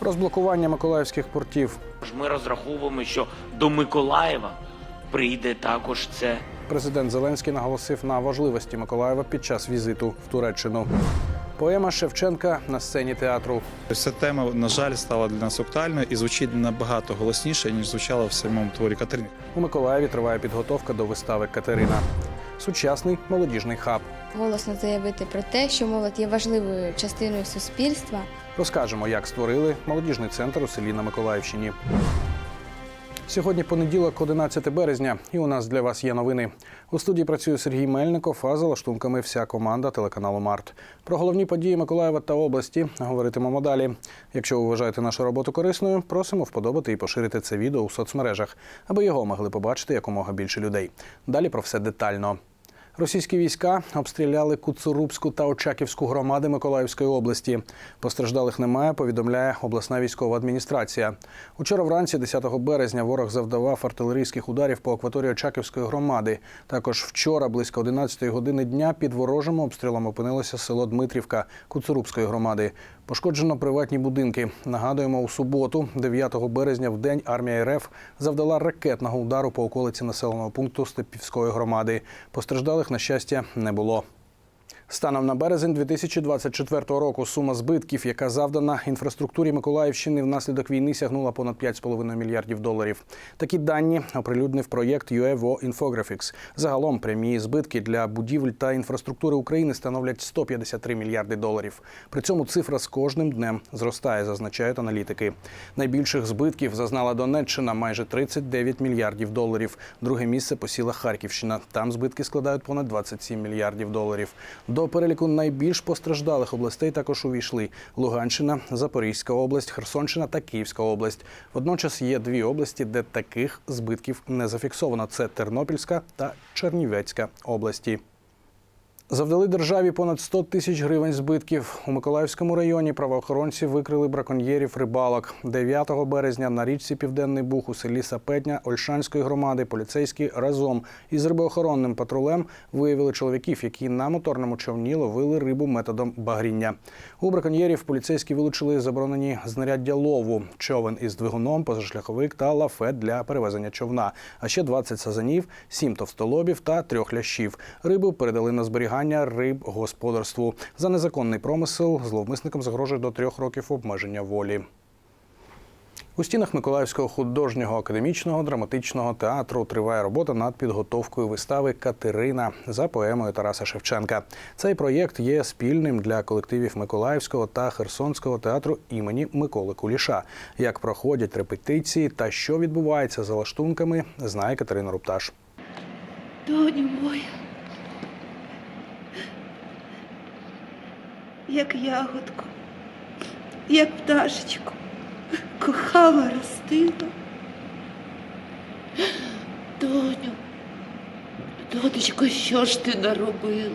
Розблокування миколаївських портів. Ми розраховуємо, що до Миколаєва прийде також це. Президент Зеленський наголосив на важливості Миколаєва під час візиту в Туреччину. Поема Шевченка на сцені театру. Ця тема, на жаль, стала для нас актуальною і звучить набагато голосніше, ніж звучала в самому творі Катерини. У Миколаєві триває підготовка до вистави Катерина. Сучасний молодіжний хаб. голосно заявити про те, що молодь є важливою частиною суспільства. Розкажемо, як створили молодіжний центр у селі на Миколаївщині. Сьогодні понеділок, 11 березня, і у нас для вас є новини. У студії працює Сергій Мельников, а за лаштунками вся команда телеканалу Март. Про головні події Миколаєва та області говоритимемо далі. Якщо ви вважаєте нашу роботу корисною, просимо вподобати і поширити це відео у соцмережах, аби його могли побачити якомога більше людей. Далі про все детально. Російські війська обстріляли Куцурубську та Очаківську громади Миколаївської області. Постраждалих немає, повідомляє обласна військова адміністрація. Учора вранці, 10 березня, ворог завдавав артилерійських ударів по акваторії Очаківської громади. Також вчора, близько 11 години дня, під ворожим обстрілом опинилося село Дмитрівка Куцурубської громади. Пошкоджено приватні будинки. Нагадуємо, у суботу, 9 березня, в день армія РФ завдала ракетного удару по околиці населеного пункту Степівської громади. Постраждалих, на щастя, не було. Станом на березень 2024 року сума збитків, яка завдана інфраструктурі Миколаївщини внаслідок війни, сягнула понад 5,5 мільярдів доларів. Такі дані оприлюднив проєкт UEVO Infographics. Загалом прямі збитки для будівель та інфраструктури України становлять 153 мільярди доларів. При цьому цифра з кожним днем зростає, зазначають аналітики. Найбільших збитків зазнала Донеччина майже 39 мільярдів доларів. Друге місце посіла Харківщина. Там збитки складають понад 27 мільярдів доларів. До переліку найбільш постраждалих областей також увійшли Луганщина, Запорізька область, Херсонщина та Київська область. Водночас є дві області, де таких збитків не зафіксовано: це Тернопільська та Чернівецька області. Завдали державі понад 100 тисяч гривень збитків. У Миколаївському районі правоохоронці викрили браконьєрів рибалок. 9 березня на річці Південний Буг у селі Сапетня Ольшанської громади поліцейські разом із рибоохоронним патрулем виявили чоловіків, які на моторному човні ловили рибу методом багріння. У браконьєрів поліцейські вилучили заборонені знаряддя лову, човен із двигуном, позашляховик та лафет для перевезення човна. А ще 20 сазанів, 7 товстолобів та трьох лящів. Рибу передали на зберігання риб господарству. За незаконний промисел зловмисникам загрожує до трьох років обмеження волі. У стінах Миколаївського художнього академічного драматичного театру триває робота над підготовкою вистави Катерина за поемою Тараса Шевченка. Цей проєкт є спільним для колективів Миколаївського та Херсонського театру імені Миколи Куліша. Як проходять репетиції та що відбувається за лаштунками, знає Катерина Рупташ. Доню моя, як ягодку, як пташечку, кохала ростила. Доню, донечко, що ж ти наробила?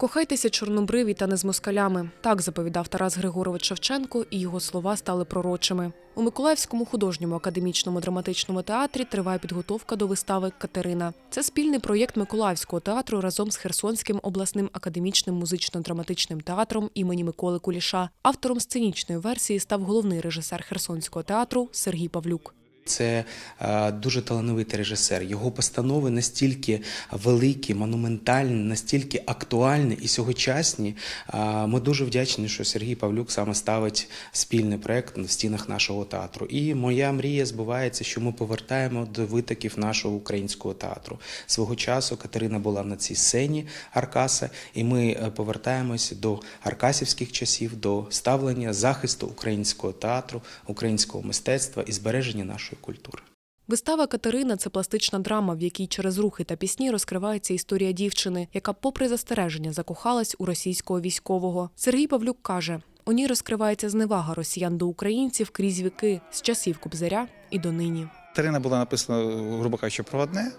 Кохайтеся чорнобриві та не з москалями. Так заповідав Тарас Григорович Шевченко, і його слова стали пророчими. У Миколаївському художньому академічному драматичному театрі триває підготовка до вистави Катерина. Це спільний проєкт Миколаївського театру разом з Херсонським обласним академічним музично-драматичним театром імені Миколи Куліша. Автором сценічної версії став головний режисер Херсонського театру Сергій Павлюк. Це е, дуже талановитий режисер. Його постанови настільки великі, монументальні, настільки актуальні і сьогочасні. Е, ми дуже вдячні, що Сергій Павлюк саме ставить спільний проект в стінах нашого театру. І моя мрія збувається, що ми повертаємо до витоків нашого українського театру. Свого часу Катерина була на цій сцені Аркаса, і ми е, повертаємось до аркасівських часів, до ставлення захисту українського театру, українського мистецтва і збереження нашої культури. Вистава Катерина це пластична драма, в якій через рухи та пісні розкривається історія дівчини, яка, попри застереження, закохалась у російського військового. Сергій Павлюк каже: у ній розкривається зневага росіян до українців крізь віки з часів Кобзаря і донині. Катерина була написана, грубо кажучи, про одне,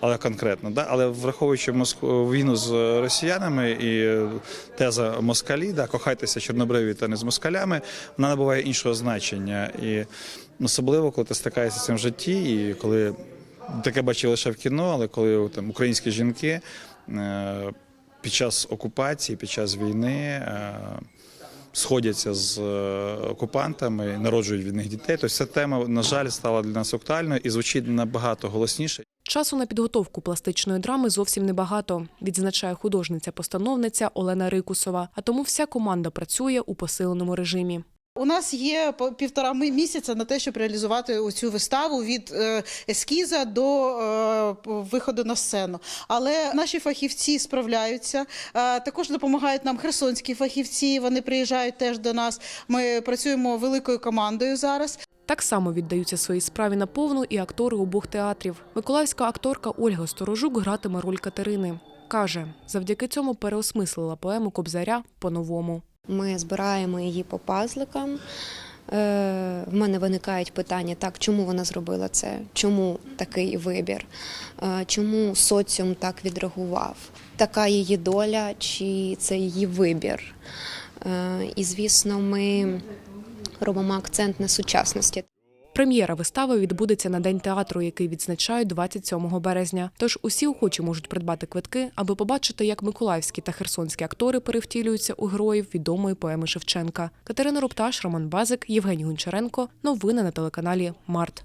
але конкретно. Да? Але враховуючи Моск- війну з росіянами і е, теза москалі, да, кохайтеся чорнобриві та не з москалями, вона набуває іншого значення. І особливо, коли ти стикаєшся з цим в житті, і коли таке бачив лише в кіно, але коли там українські жінки е, під час окупації, під час війни. е, сходяться з окупантами, народжують від них дітей. Тобто ця тема, на жаль, стала для нас актуальною і звучить набагато голосніше. Часу на підготовку пластичної драми зовсім небагато, відзначає художниця-постановниця Олена Рикусова. А тому вся команда працює у посиленому режимі. У нас є півтора місяця на те, щоб реалізувати цю виставу від е, ескіза до е, виходу на сцену. Але наші фахівці справляються. Е, Також допомагають нам херсонські фахівці. Вони приїжджають теж до нас. Ми працюємо великою командою зараз. Так само віддаються своїй справі на повну і актори обох театрів. Миколаївська акторка Ольга Сторожук гратиме роль Катерини. Каже, завдяки цьому переосмислила поему Кобзаря по-новому. Ми збираємо її по пазликам. Е, В мене виникають питання: так, чому вона зробила це? Чому такий вибір? Е, Чому соціум так відреагував? Така її доля, чи це її вибір? Е, І, звісно, ми робимо акцент на сучасності. Прем'єра вистави відбудеться на день театру, який відзначають 27 березня. Тож усі охочі можуть придбати квитки, аби побачити, як миколаївські та херсонські актори перевтілюються у героїв відомої поеми Шевченка. Катерина Рупташ, Роман Базик, Євгеній Гончаренко. Новини на телеканалі Март.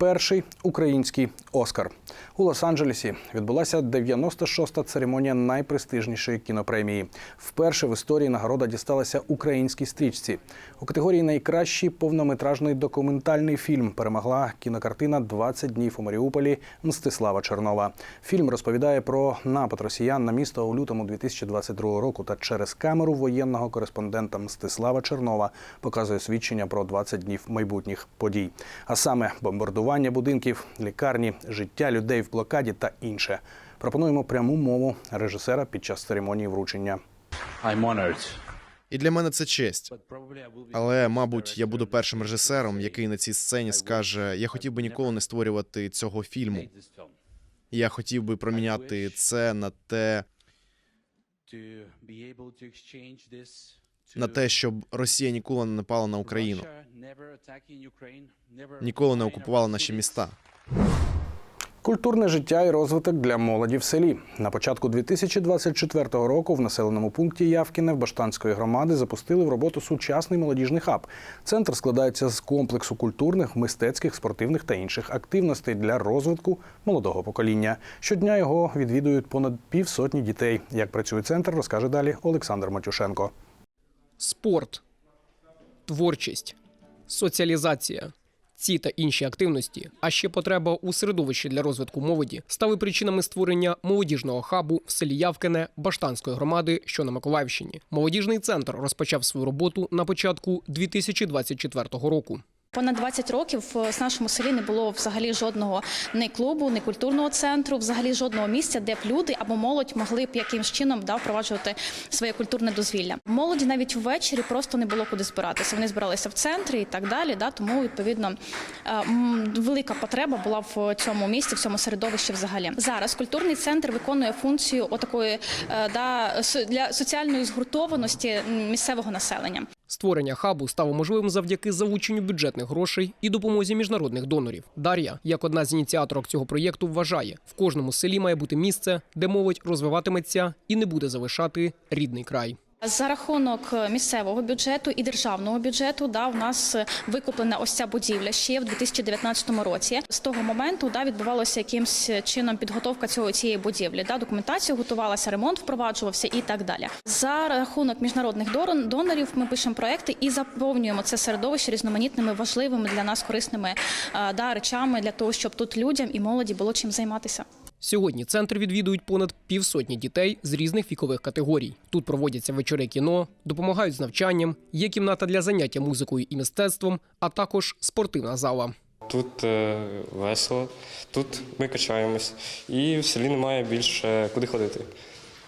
Перший український Оскар у Лос-Анджелесі відбулася 96-та церемонія найпрестижнішої кінопремії. Вперше в історії нагорода дісталася українській стрічці. У категорії Найкращий повнометражний документальний фільм перемогла кінокартина «20 днів у Маріуполі Мстислава Чернова. Фільм розповідає про напад росіян на місто у лютому 2022 року та через камеру воєнного кореспондента Мстислава Чернова показує свідчення про 20 днів майбутніх подій, а саме бомбардування будинків, лікарні, життя людей в блокаді та інше. Пропонуємо пряму мову режисера під час церемонії вручення. І для мене це честь. Але, мабуть, я буду першим режисером, який на цій сцені скаже: я хотів би ніколи не створювати цього фільму. Я хотів би проміняти це на те, на те, щоб Росія ніколи не напала на Україну, ніколи не окупувала наші міста. Культурне життя і розвиток для молоді в селі. На початку 2024 року в населеному пункті Явкіне в Баштанської громади запустили в роботу сучасний молодіжний хаб. Центр складається з комплексу культурних, мистецьких, спортивних та інших активностей для розвитку молодого покоління. Щодня його відвідують понад півсотні дітей. Як працює центр, розкаже далі Олександр Матюшенко. Спорт, творчість, соціалізація. Ці та інші активності, а ще потреба у середовищі для розвитку молоді стали причинами створення молодіжного хабу в селі Явкине Баштанської громади, що на Миколаївщині. Молодіжний центр розпочав свою роботу на початку 2024 року. Понад 20 років в нашому селі не було взагалі жодного ні клубу, ні культурного центру, взагалі жодного місця, де б люди або молодь могли б якимсь чином да, впроваджувати своє культурне дозвілля. Молоді навіть ввечері просто не було куди збиратися. Вони збиралися в центрі і так далі. Да, тому відповідно е, велика потреба була в цьому місці, в цьому середовищі. Взагалі зараз культурний центр виконує функцію отакої е, да, для соціальної згуртованості місцевого населення. Створення хабу стало можливим завдяки залученню бюджетних грошей і допомозі міжнародних донорів. Дар'я, як одна з ініціаторок цього проєкту, вважає, в кожному селі має бути місце, де молодь розвиватиметься і не буде залишати рідний край. За рахунок місцевого бюджету і державного бюджету, да, у нас викуплена ось ця будівля ще в 2019 році. З того моменту да, відбувалося якимсь чином підготовка цього цієї будівлі. Да, документація готувалася, ремонт впроваджувався і так далі. За рахунок міжнародних донорів ми пишемо проекти і заповнюємо це середовище різноманітними важливими для нас корисними е, да, речами для того, щоб тут людям і молоді було чим займатися. Сьогодні центр відвідують понад півсотні дітей з різних вікових категорій. Тут проводяться вечори кіно, допомагають з навчанням, є кімната для заняття музикою і мистецтвом, а також спортивна зала. Тут е, весело, тут ми качаємось, і в селі немає більше куди ходити.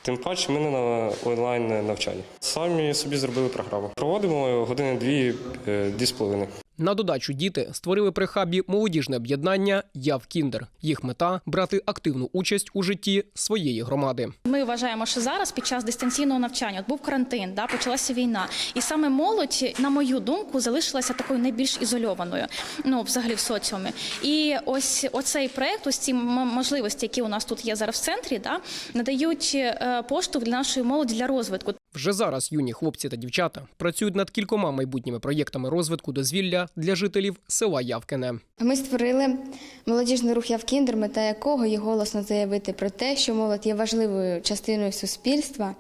Тим паче ми не на онлайн навчанні. Самі собі зробили програму. Проводимо години дві, е, дві з половиною. На додачу діти створили при хабі молодіжне об'єднання Яв Кіндер. Їх мета брати активну участь у житті своєї громади. Ми вважаємо, що зараз під час дистанційного навчання от був карантин, да, почалася війна, і саме молодь, на мою думку, залишилася такою найбільш ізольованою. Ну, взагалі в соціумі. І ось оцей проект, ось ці можливості, які у нас тут є зараз в центрі, да, надають е, поштовх для нашої молоді для розвитку. Вже зараз юні хлопці та дівчата працюють над кількома майбутніми проєктами розвитку дозвілля для жителів села Явкине. Ми створили молодіжний рух Явкіндер, мета якого є голосно заявити про те, що молодь є важливою частиною суспільства,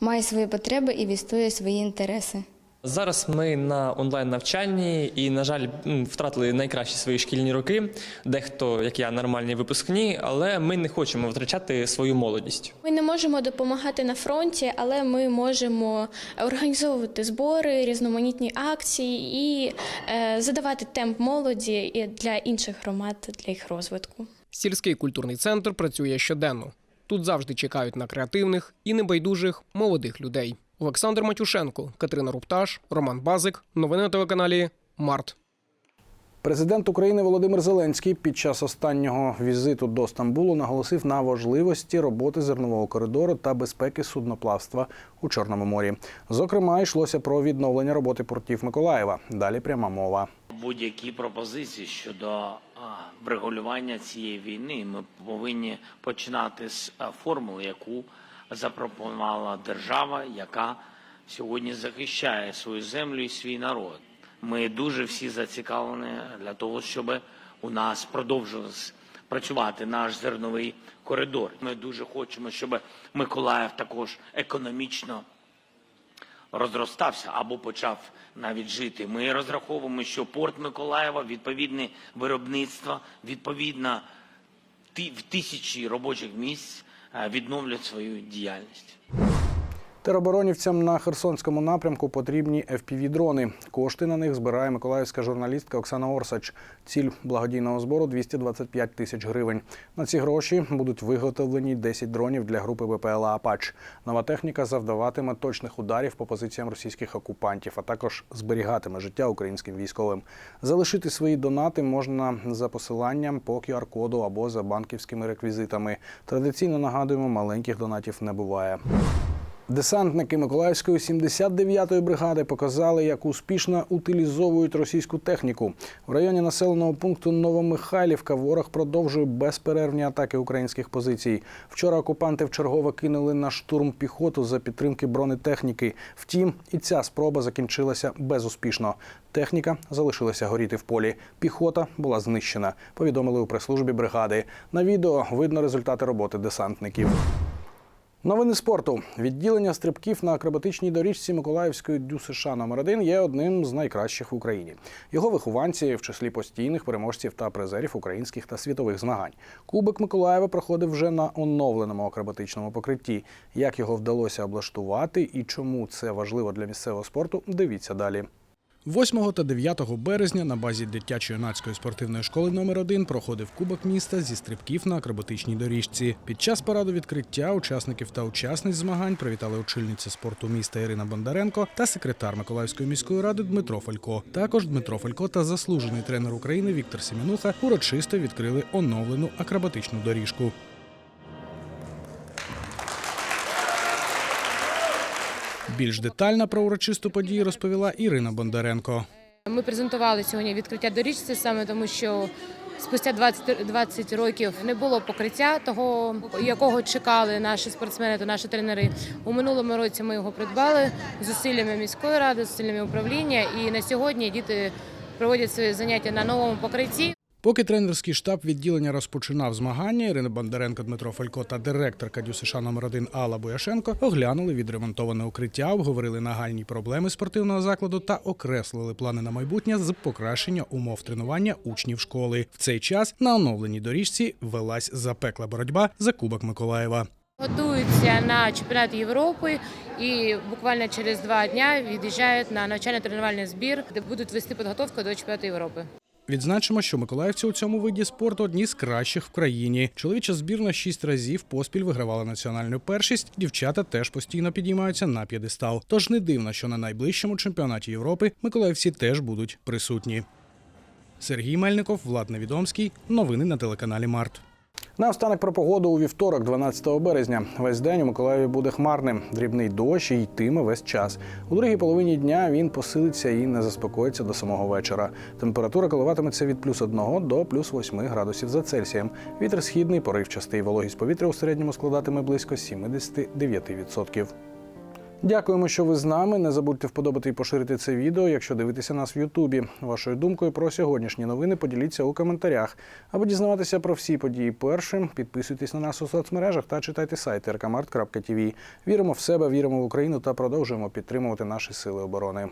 має свої потреби і відстоює свої інтереси. Зараз ми на онлайн навчанні і, на жаль, втратили найкращі свої шкільні роки. Дехто, як я, нормальні випускні, але ми не хочемо втрачати свою молодість. Ми не можемо допомагати на фронті, але ми можемо організовувати збори, різноманітні акції і е, задавати темп молоді для інших громад для їх розвитку. Сільський культурний центр працює щоденно. Тут завжди чекають на креативних і небайдужих молодих людей. Олександр Матюшенко, Катерина Рупташ, Роман Базик. Новини на телеканалі Март. Президент України Володимир Зеленський під час останнього візиту до Стамбулу наголосив на важливості роботи зернового коридору та безпеки судноплавства у Чорному морі. Зокрема, йшлося про відновлення роботи портів Миколаєва. Далі пряма мова. Будь-які пропозиції щодо врегулювання цієї війни ми повинні починати з формули, яку запропонувала держава, яка сьогодні захищає свою землю і свій народ. Ми дуже всі зацікавлені для того, щоб у нас продовжилось працювати наш зерновий коридор. Ми дуже хочемо, щоб Миколаїв також економічно розростався або почав навіть жити. Ми розраховуємо, що порт Миколаєва, відповідне виробництво, відповідно в тисячі робочих місць відновлять свою діяльність. Тероборонівцям на Херсонському напрямку потрібні FPV-дрони. Кошти на них збирає миколаївська журналістка Оксана Орсач. Ціль благодійного збору 225 тисяч гривень. На ці гроші будуть виготовлені 10 дронів для групи БПЛА Апач. Нова техніка завдаватиме точних ударів по позиціям російських окупантів, а також зберігатиме життя українським військовим. Залишити свої донати можна за посиланням по QR-коду або за банківськими реквізитами. Традиційно нагадуємо, маленьких донатів не буває. Десантники Миколаївської 79-ї бригади показали, як успішно утилізовують російську техніку. В районі населеного пункту Новомихайлівка ворог продовжує безперервні атаки українських позицій. Вчора окупанти вчергове кинули на штурм піхоту за підтримки бронетехніки. Втім, і ця спроба закінчилася безуспішно. Техніка залишилася горіти в полі. Піхота була знищена. Повідомили у прес-службі бригади. На відео видно результати роботи десантників. Новини спорту. Відділення стрибків на акробатичній доріжці Миколаївської дю США номер 1 є одним з найкращих в Україні. Його вихованці в числі постійних переможців та призерів українських та світових змагань. Кубок Миколаєва проходив вже на оновленому акробатичному покритті. Як його вдалося облаштувати і чому це важливо для місцевого спорту, дивіться далі. 8 та 9 березня на базі дитячо-юнацької спортивної школи номер 1 проходив Кубок міста зі стрибків на акробатичній доріжці. Під час параду відкриття учасників та учасниць змагань привітали очільниця спорту міста Ірина Бондаренко та секретар Миколаївської міської ради Дмитро Фалько. Також Дмитро Фалько та заслужений тренер України Віктор Семенуха урочисто відкрили оновлену акробатичну доріжку. Більш детально про урочисту подію розповіла Ірина Бондаренко. Ми презентували сьогодні відкриття доріжці саме тому, що спустя 20, 20 років не було покриття того, якого чекали наші спортсмени та наші тренери. У минулому році ми його придбали зусиллями міської ради, зусиллями управління. І на сьогодні діти проводять свої заняття на новому покритті. Поки тренерський штаб відділення розпочинав змагання, Ірина Бондаренко, Дмитро Фалько та директорка Дю США номер 1 Алла Бояшенко оглянули відремонтоване укриття, обговорили нагальні проблеми спортивного закладу та окреслили плани на майбутнє з покращення умов тренування учнів школи. В цей час на оновленій доріжці велась запекла боротьба за Кубок Миколаєва. Готуються на чемпіонат Європи і буквально через два дні від'їжджають на навчально-тренувальний збір, де будуть вести підготовку до чемпіонату Європи. Відзначимо, що миколаївці у цьому виді спорту одні з кращих в країні. Чоловіча збірна шість разів поспіль вигравала національну першість. Дівчата теж постійно підіймаються на п'єдестал. Тож не дивно, що на найближчому чемпіонаті Європи миколаївці теж будуть присутні. Сергій Мельников, Влад Невідомський. Новини на телеканалі Март. Наостанок про погоду у вівторок, 12 березня. Весь день у Миколаєві буде хмарним. Дрібний дощ і йтиме весь час. У другій половині дня він посилиться і не заспокоїться до самого вечора. Температура коливатиметься від плюс 1 до плюс 8 градусів за Цельсієм. Вітер східний, поривчастий. Вологість повітря у середньому складатиме близько 79%. Дякуємо, що ви з нами. Не забудьте вподобати і поширити це відео, якщо дивитеся нас в Ютубі. Вашою думкою про сьогоднішні новини поділіться у коментарях. Аби дізнаватися про всі події першим, підписуйтесь на нас у соцмережах та читайте сайт rkmart.tv. Віримо в себе, віримо в Україну та продовжуємо підтримувати наші сили оборони.